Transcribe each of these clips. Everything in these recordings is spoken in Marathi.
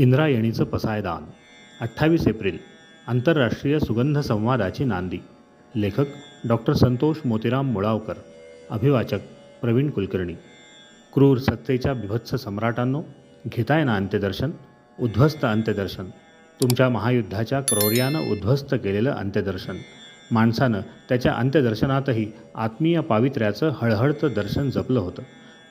इंद्रायणीचं पसायदान. अठ्ठावीस एप्रिल आंतरराष्ट्रीय सुगंध संवादाची नांदी. लेखक डॉक्टर संतोष मोतीराम मुळावकर. अभिवाचक प्रवीण कुलकर्णी. क्रूर सत्तेच्या बिभत्स सम्राटांनो घेताय ना अंत्यदर्शन? उद्ध्वस्त अंत्यदर्शन. तुमच्या महायुद्धाच्या क्रौर्यानं उद्ध्वस्त केलेलं अंत्यदर्शन. माणसानं त्याच्या अंत्यदर्शनातही आत्मीय पावित्र्याचं हळहळतं दर्शन जपलं होतं.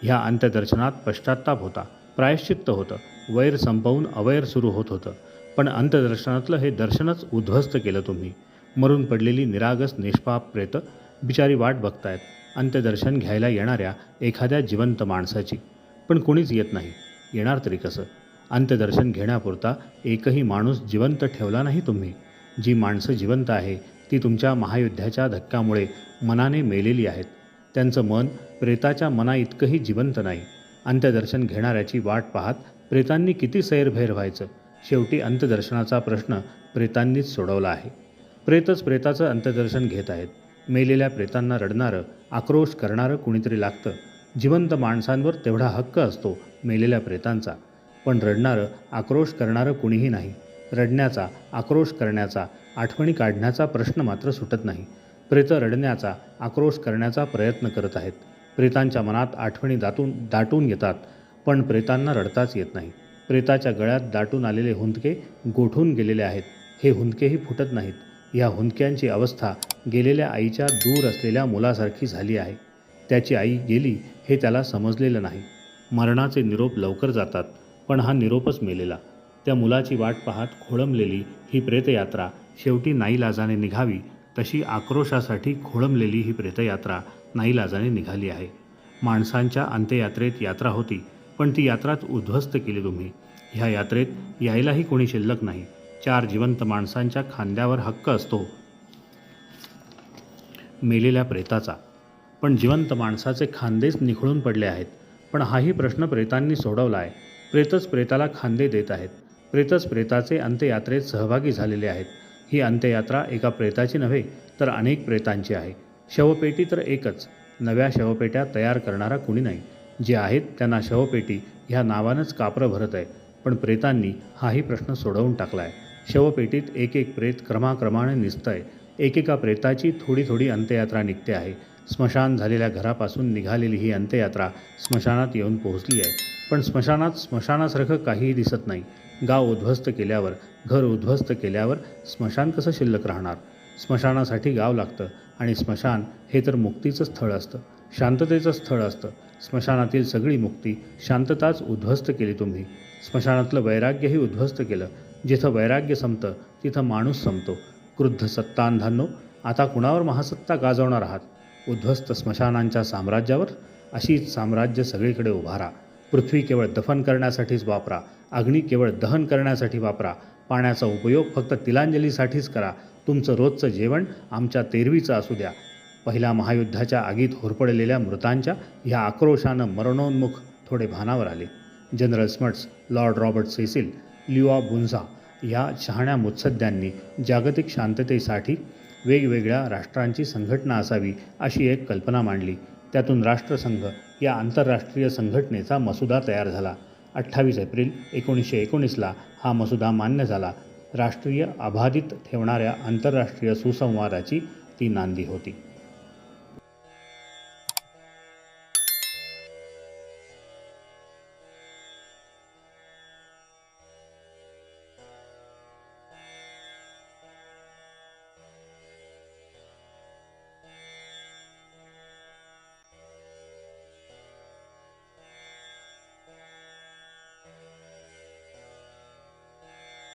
ह्या अंत्यदर्शनात पश्चात्ताप होता. प्रायश्चित्त होतं. वैर संपवून अवैर सुरू होत होतं. पण अंतदर्शनातलं हे दर्शनच उद्ध्वस्त केलं तुम्ही. मरून पडलेली निरागस निष्पाप प्रेत बिचारी वाट बघतायत. अंत्यदर्शन घ्यायला येणाऱ्या एखाद्या जिवंत माणसाची. पण कोणीच येत नाही. येणार तरी कसं? अंत्यदर्शन घेण्यापुरता एकही माणूस जिवंत ठेवला नाही तुम्ही. जी माणसं जिवंत आहे ती तुमच्या महायुद्धाच्या धक्क्यामुळे मनाने मेलेली आहेत. त्यांचं मन प्रेताच्या मना इतकंही जिवंत नाही. अंत्यदर्शन घेणाऱ्याची वाट पाहत प्रेतांनी किती सैरभैर व्हायचं? शेवटी अंत्यदर्शनाचा प्रश्न प्रेतांनीच सोडवला आहे. प्रेतच प्रेताचं अंत्यदर्शन घेत आहेत. मेलेल्या प्रेतांना रडणारं आक्रोश करणारं कुणीतरी लागतं. जिवंत माणसांवर तेवढा हक्क असतो मेलेल्या प्रेतांचा. पण रडणारं आक्रोश करणारं कुणीही नाही. रडण्याचा आक्रोश करण्याचा आठवणी काढण्याचा प्रश्न मात्र सुटत नाही. प्रेत रडण्याचा आक्रोश करण्याचा प्रयत्न करत आहेत. प्रेतांच्या मनात आठवणी दाटून दाटून येतात पण प्रेतांना रडताच येत नाही. प्रेताच्या गळ्यात दाटून आलेले हुंदके गोठून गेलेले आहेत. हे हुंदकेही फुटत नाहीत. ह्या हुंदक्यांची अवस्था गेलेल्या आईच्या दूर असलेल्या मुलासारखी झाली आहे. त्याची आई गेली हे त्याला समजलेलं नाही. मरणाचे निरोप लवकर जातात पण हा निरोपच मेलेला. त्या मुलाची वाट पाहत खोळंबलेली ही प्रेतयात्रा शेवटी नाईलाजाने निघावी तशी आक्रोशासाठी खोळंबलेली ही प्रेतयात्रा नाईलाजाने निघाली आहे. माणसांच्या अंत्ययात्रेत यात्रा होती पण ती यात्राच उद्ध्वस्त केली तुम्ही. ह्या यात्रेत यायलाही कोणी शिल्लक नाही. चार जिवंत माणसांच्या खांद्यावर हक्क असतो. मेलेल्या प्रेताचा. पण जिवंत माणसाचे खांदेच निखळून पडले आहेत. पण हाही प्रश्न प्रेतांनी सोडवला आहे. प्रेतच प्रेताला खांदे देत आहेत. प्रेतच प्रेताचे अंत्ययात्रेत सहभागी झालेले आहेत. ही अंत्ययात्रा एका प्रेताची नव्हे तर अनेक प्रेतांची आहे. शवपेटी तर एकच. नव्या शवपेट्या तयार करणारा कुणी नाही. जे आहेत त्यांना शवपेटी ह्या नावानंच कापरं भरत आहे. पण प्रेतांनी हाही प्रश्न सोडवून टाकला आहे शवपेटीत एक एक प्रेत क्रमाक्रमाने निसतंय. एकेका प्रेताची थोडी थोडी अंत्ययात्रा निघते आहे. स्मशान झालेल्या घरापासून निघालेली ही अंत्ययात्रा स्मशानात येऊन पोहोचली आहे. पण स्मशानात स्मशानासारखं काहीही दिसत नाही. गाव उद्ध्वस्त केल्यावर घर उद्ध्वस्त केल्यावर स्मशान कसं शिल्लक राहणार? स्मशानासाठी गाव लागतं आणि स्मशान हे तर मुक्तीचं स्थळ असतं. शांततेचं स्थळ असतं. स्मशानातील सगळी मुक्ती शांतताच उद्ध्वस्त केली तुम्ही. स्मशानातलं वैराग्यही उद्ध्वस्त केलं. जिथं वैराग्य संपतं तिथं माणूस संपतो. क्रुद्ध सत्तांधांनो आता कुणावर महासत्ता गाजवणार आहात? उद्ध्वस्त स्मशानांच्या साम्राज्यावर अशीच साम्राज्य सगळीकडे उभारा. पृथ्वी केवळ दफन करण्यासाठीच वापरा अग्नी केवळ दहन करण्यासाठी वापरा. पाण्याचा उपयोग फक्त तिलांजलीसाठीच करा. तुमचं रोजचं जेवण आमच्या तेरवीचं असू द्या. पहिल्या महायुद्धाच्या आगीत होरपडलेल्या मृतांच्या ह्या आक्रोशानं मरणोन्मुख थोडे भानावर आले. General Smuts Lord Robert Cecil Leo बुन्झा या शहाण्या मुत्सद्यांनी जागतिक शांततेसाठी वेगवेगळ्या राष्ट्रांची संघटना असावी अशी एक कल्पना मांडली. त्यातून राष्ट्रसंघ या आंतरराष्ट्रीय संघटनेचा मसुदा तयार झाला. अठ्ठावीस एप्रिल एकोणीसशे एकोणीसला हा मसुदा मान्य झाला. राष्ट्रीय अबाधित ठेवणाऱ्या आंतरराष्ट्रीय सुसंवादाची ती नांदी होती.